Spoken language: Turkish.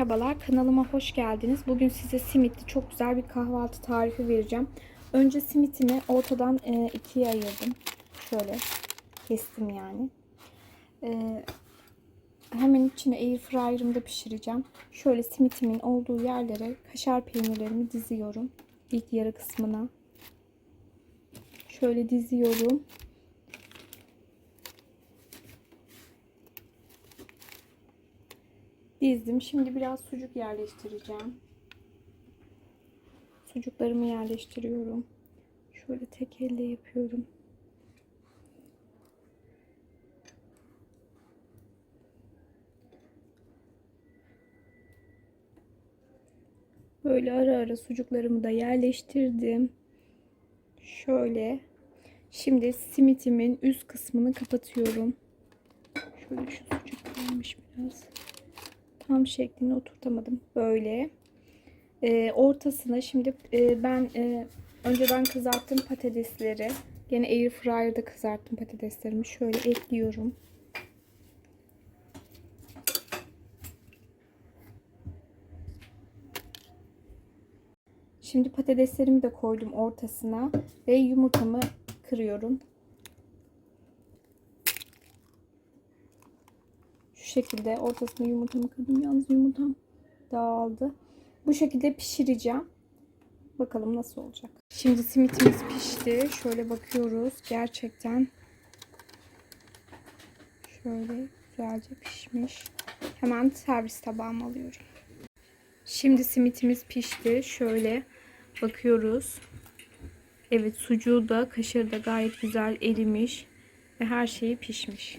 Merhabalar kanalıma hoş geldiniz. Bugün size simitli çok güzel bir kahvaltı tarifi vereceğim. Önce simitimi ortadan e, ikiye ayırdım. Şöyle kestim yani. E, hemen içine air fryer'ımda pişireceğim. Şöyle simitimin olduğu yerlere kaşar peynirlerimi diziyorum. İlk yarı kısmına. Şöyle diziyorum. Dizdim. Şimdi biraz sucuk yerleştireceğim. Sucuklarımı yerleştiriyorum. Şöyle tek elle yapıyorum. Böyle ara ara sucuklarımı da yerleştirdim. Şöyle. Şimdi simitimin üst kısmını kapatıyorum. Şöyle şu sucuk kalmış biraz tam şeklini oturtamadım. Böyle. Ee, ortasına şimdi e, ben e, önceden kızarttım patatesleri. Yine air fryer'da kızarttım patateslerimi. Şöyle ekliyorum. Şimdi patateslerimi de koydum ortasına ve yumurtamı kırıyorum. Şekilde ortasına yumurtamı kırdım. Yalnız yumurtam dağıldı. Bu şekilde pişireceğim. Bakalım nasıl olacak. Şimdi simitimiz pişti. Şöyle bakıyoruz. Gerçekten şöyle güzelce pişmiş. Hemen servis tabağıma alıyorum. Şimdi simitimiz pişti. Şöyle bakıyoruz. Evet sucuğu da kaşarı da gayet güzel erimiş ve her şeyi pişmiş.